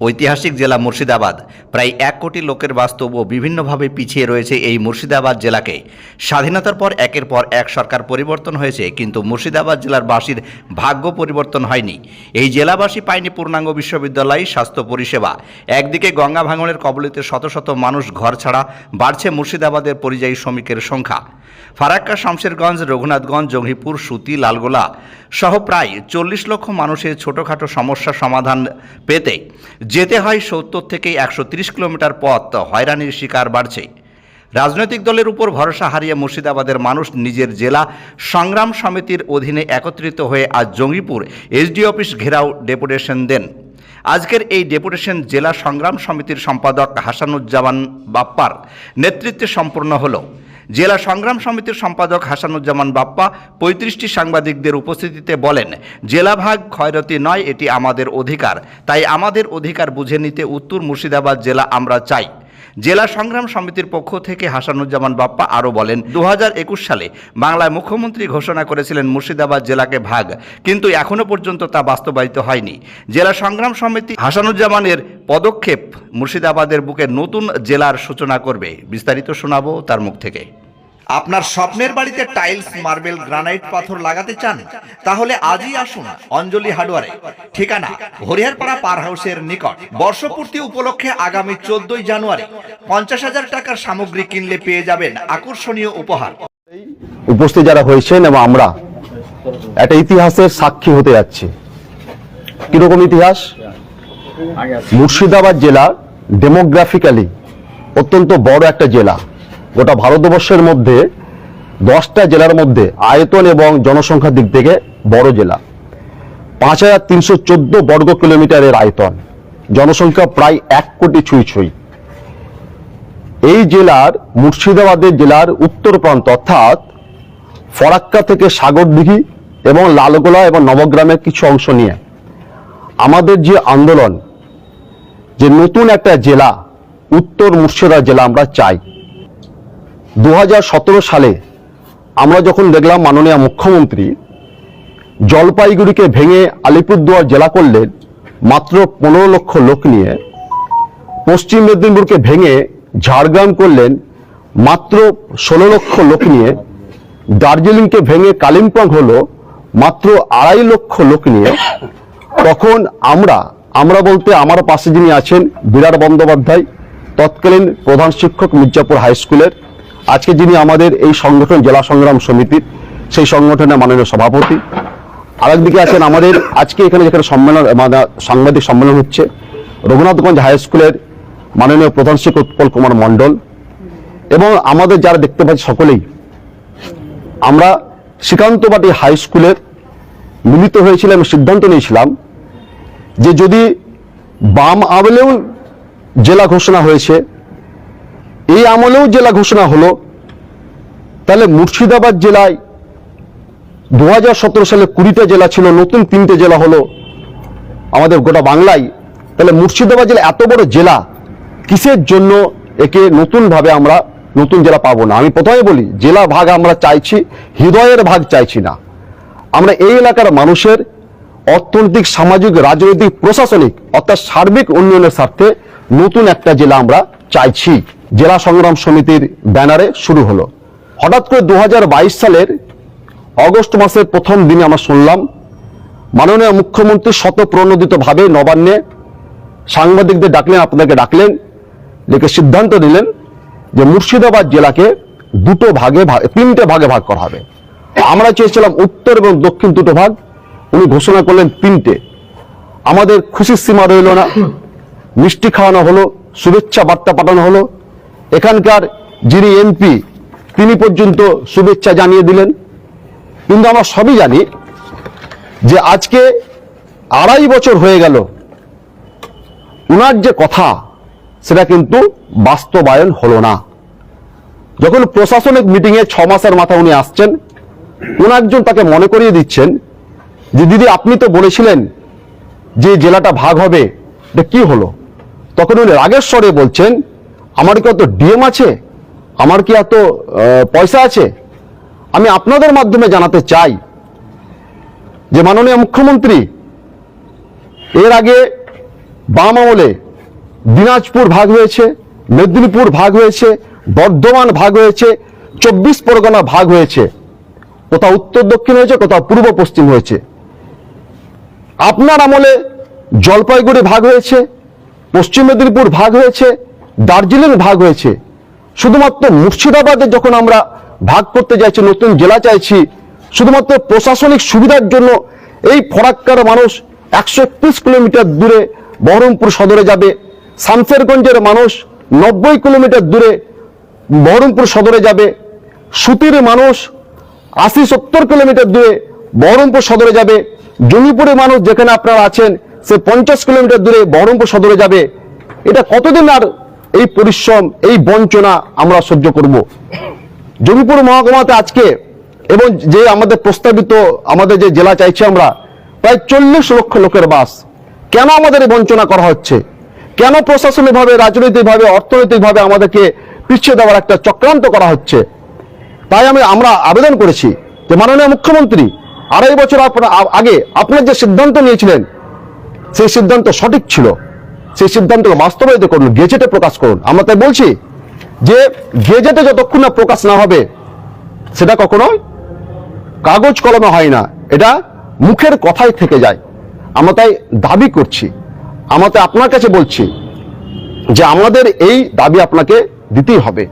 ঐতিহাসিক জেলা মুর্শিদাবাদ। প্রায় এক কোটি লোকের বাস্তব ও বিভিন্নভাবে পিছিয়ে রয়েছে এই মুর্শিদাবাদ জেলাকে। স্বাধীনতার পর একের পর এক সরকার পরিবর্তন হয়েছে, কিন্তু মুর্শিদাবাদ জেলার বাসীর ভাগ্য পরিবর্তন হয়নি। এই জেলাবাসী পায়নি পূর্ণাঙ্গ বিশ্ববিদ্যালয়, স্বাস্থ্য পরিষেবা। একদিকে গঙ্গা ভাঙনের কবলিতে শত শত মানুষ ঘর ছাড়া, বাড়ছে মুর্শিদাবাদের পরিযায়ী শ্রমিকের সংখ্যা। ফারাক্কা, শামশেরগঞ্জ, রঘুনাথগঞ্জ, জঙ্গিপুর, সুতি, লালগোলা সহ প্রায় চল্লিশ লক্ষ মানুষের ছোটোখাটো সমস্যা সমাধান পেতে যেতে হয় সত্তর থেকে একশো কিলোমিটার পথ। হয়রানির শিকার বাড়ছে। রাজনৈতিক দলের উপর ভরসা হারিয়ে মুর্শিদাবাদের মানুষ নিজের জেলা সংগ্রাম সমিতির অধীনে একত্রিত হয়ে আজ জঙ্গিপুর এসডি অফিস ঘেরাও ডেপুটেশন দেন। আজকের এই ডেপুটেশন জেলা সংগ্রাম সমিতির সম্পাদক হাসানুজ্জামান বাপ্পার নেতৃত্বে সম্পূর্ণ হলো। জেলা সংগ্রাম সমিতির সম্পাদক হাসানুজ্জামান বাপ্পা পঁয়ত্রিশটি সাংবাদিকদের উপস্থিতিতে বলেন, জেলা ভাগ ক্ষয়রতি নয়, এটি আমাদের অধিকার। তাই আমাদের অধিকার বুঝে নিতে উত্তর মুর্শিদাবাদ জেলা আমরা চাই। জেলা সংগ্রাম সমিতির পক্ষ থেকে হাসানুজ্জামান বাপ্পা আরও বলেন দু হাজার একুশ সালে বাংলায় মুখ্যমন্ত্রী ঘোষণা করেছিলেন মুর্শিদাবাদ জেলাকে ভাগ, কিন্তু এখনও পর্যন্ত তা বাস্তবায়িত হয়নি। জেলা সংগ্রাম সমিতি হাসানুজ্জামানের পদক্ষেপ মুর্শিদাবাদের বুকে নতুন জেলার সূচনা করবে। বিস্তারিত শোনাবো তার মুখ থেকে। আপনার স্বপ্নের বাড়িতে টাইলস, মার্বেল, গ্রানাইট পাথর লাগাতে চান? তাহলে আজই আসুন অঞ্জলি হার্ডওয়ারে। ঠিকানা, হরিহরপাড়া পার হাউসের নিকট। বর্ষপূর্তি উপলক্ষে আগামী চোদ্দই জানুয়ারি পঞ্চাশ হাজার টাকার সামগ্রী কিনলে পেয়ে যাবেন আকর্ষণীয় উপহার। উপস্থিত যারা হয়েছেন এবং আমরা, একটা ইতিহাসের সাক্ষী হতে যাচ্ছি। কীরকম ইতিহাস? মুর্শিদাবাদ জেলা ডেমোগ্রাফিক্যালি অত্যন্ত বড় একটা জেলা। গোটা ভারতবর্ষের মধ্যে দশটা জেলার মধ্যে আয়তন এবং জনসংখ্যার দিক থেকে বড় জেলা। পাঁচ হাজার তিনশো চোদ্দ বর্গ কিলোমিটারের আয়তন। জনসংখ্যা প্রায় এক কোটি ছুঁই ছুঁই। এই জেলার, মুর্শিদাবাদের জেলার উত্তর প্রান্ত অর্থাৎ ফরাক্কা থেকে সাগরদিঘি এবং লালগোলা এবং নবগ্রামের কিছু অংশ নিয়ে। আমাদের যে আন্দোলন, যে নতুন একটা জেলা, উত্তর মুর্শিদাবাদ জেলা আমরা চাই। দু হাজার সতেরো সালে আমরা যখন দেখলাম মাননীয় মুখ্যমন্ত্রী জলপাইগুড়িকে ভেঙে আলিপুরদুয়ার জেলা করলেন মাত্র পনেরো লক্ষ লোক নিয়ে, পশ্চিম মেদিনীপুরকে ভেঙে ঝাড়গ্রাম করলেন মাত্র ষোলো লক্ষ লোক নিয়ে, দার্জিলিংকে ভেঙে কালিম্পং হলো মাত্র আড়াই লক্ষ লোক নিয়ে, তখন আমরা আমরা বলতে আমার পাশে যিনি আছেন বিরাট বন্দ্যোপাধ্যায়, তৎকালীন প্রধান শিক্ষক মির্জাপুর হাই স্কুলের আজকে যিনি আমাদের এই সংগঠন জেলা সংগ্রাম সমিতির সেই সংগঠনের মাননীয় সভাপতি। আরেকদিকে আছেন আমাদের আজকে এখানে যেখানে সম্মেলন মানে সাংবাদিক সম্মেলন হচ্ছে, রঘুনাথগঞ্জ হাই স্কুলের মাননীয় প্রধান শিক্ষক উৎপল কুমার মণ্ডল এবং আমাদের যারা দেখতে পাচ্ছি সকলেই, আমরা শ্রীকান্তবাটি হাই স্কুলের মিলিত হয়েছিলাম, সিদ্ধান্ত নিয়েছিলাম যে যদি বাম আমলেও জেলা ঘোষণা হয়েছে এই আমলেও জেলা ঘোষণা হলো, তাহলে মুর্শিদাবাদ জেলায় দু হাজার সতেরো সালে কুড়িটা জেলা ছিল, নতুন তিনটে জেলা হলো আমাদের গোটা বাংলায়। তাহলে মুর্শিদাবাদ জেলা এত বড় জেলা, কিসের জন্য একে নতুনভাবে আমরা নতুন জেলা পাবো না? আমি প্রথমে বলি, জেলা ভাগ আমরা চাইছি, হৃদয়ের ভাগ চাইছি না। আমরা এই এলাকার মানুষের অর্থনৈতিক, সামাজিক, রাজনৈতিক, প্রশাসনিক, অর্থাৎ সার্বিক উন্নয়নের স্বার্থে নতুন একটা জেলা আমরা চাইছি। জেলা সংগ্রাম সমিতির ব্যানারে শুরু হলো। হঠাৎ করে দু হাজার বাইশ সালের অগস্ট মাসের প্রথম দিনে আমরা শুনলাম, মাননীয় মুখ্যমন্ত্রী শতপ্রণোদিতভাবে নবান্নে সাংবাদিকদের ডাকলেন, আপনাদেরকে ডাকলেন ডেকে সিদ্ধান্ত দিলেন যে মুর্শিদাবাদ জেলাকে দুটো ভাগ তিনটে ভাগে ভাগ করা হবে। আমরা চেয়েছিলাম উত্তর এবং দক্ষিণ দুটো ভাগ, উনি ঘোষণা করলেন তিনটে। আমাদের খুশির সীমা রইল না, মিষ্টি খাওয়ানো হলো, শুভেচ্ছা বার্তা পাঠানো হলো এখানকার যিনি এমপি, তিনি পর্যন্ত শুভেচ্ছা জানিয়ে দিলেন। কিন্তু আমরা সবই জানি যে আজকে আড়াই বছর হয়ে গেল। উনার যে কথা, সেটা কিন্তু বাস্তবায়ন হলো না। যখন প্রশাসনিক মিটিংয়ে ছ মাসের মাথা উনি আসছেন কোন একজন তাকে মনে করিয়ে দিচ্ছেন যে, দিদি, আপনি তো বলেছিলেন যে জেলাটা ভাগ হবে, এটা কি হলো? তখন উনি রাগের স্বরে বলছেন আমার কি অত ডিএম আছে? আমার কি এত পয়সা আছে? আমি আপনাদের মাধ্যমে জানাতে চাই যে মাননীয় মুখ্যমন্ত্রী, এর আগে বাম আমলে দিনাজপুর ভাগ হয়েছে, মেদিনীপুর ভাগ হয়েছে, বর্ধমান ভাগ হয়েছে, চব্বিশ পরগনা ভাগ হয়েছে। কোথাও উত্তর দক্ষিণ হয়েছে, কোথাও পূর্ব পশ্চিম হয়েছে। আপনার আমলে জলপাইগুড়ি ভাগ হয়েছে, পশ্চিম মেদিনীপুর ভাগ হয়েছে দার্জিলিং ভাগ হয়েছে। শুধুমাত্র মুর্শিদাবাদে যখন আমরা ভাগ করতে যাচ্ছি, নতুন জেলা চাইছি, শুধুমাত্র প্রশাসনিক সুবিধার জন্য এই ফরাক্কার মানুষ একশো একত্রিশ কিলোমিটার দূরে বহরমপুর সদরে যাবে, শামসেরগঞ্জের মানুষ নব্বই কিলোমিটার দূরে বহরমপুর সদরে যাবে, সুতির মানুষ আশি সত্তর কিলোমিটার দূরে বহরমপুর সদরে যাবে জঙ্গিপুরের মানুষ যেখানে আপনারা আছেন, সে পঞ্চাশ কিলোমিটার দূরে বহরমপুর সদরে যাবে। এটা কতদিন আর এই পরিশ্রম, এই বঞ্চনা আমরা সহ্য করব। জঙ্গিপুর মহকুমাতে আজকে এবং যে আমাদের প্রস্তাবিত, আমাদের যে জেলা চাইছি আমরা, প্রায় চল্লিশ লক্ষ লোকের বাস। কেন আমাদের এই বঞ্চনা করা হচ্ছে? কেন প্রশাসনিকভাবে, রাজনৈতিকভাবে, অর্থনৈতিকভাবে আমাদেরকে পিছিয়ে দেওয়ার একটা চক্রান্ত করা হচ্ছে? তাই আমি, আমরা আবেদন করেছি যে মাননীয় মুখ্যমন্ত্রী আড়াই বছর আগে আপনার যে সিদ্ধান্ত নিয়েছিলেন, সেই সিদ্ধান্ত সঠিক ছিল। সেই সিদ্ধান্তকে বাস্তবায়িত করুন, গেজেটে প্রকাশ করুন। আমরা তাই বলছি যে গেজেটে যতক্ষণ না প্রকাশ না হবে, সেটা কখনোই কাগজ কলমে হয় না। এটা মুখের কথাই থেকে যায়। আমরা তাই দাবি করছি। আমরা তাই আপনার কাছে বলছি যে আমাদের এই দাবি আপনাকে দিতেই হবে।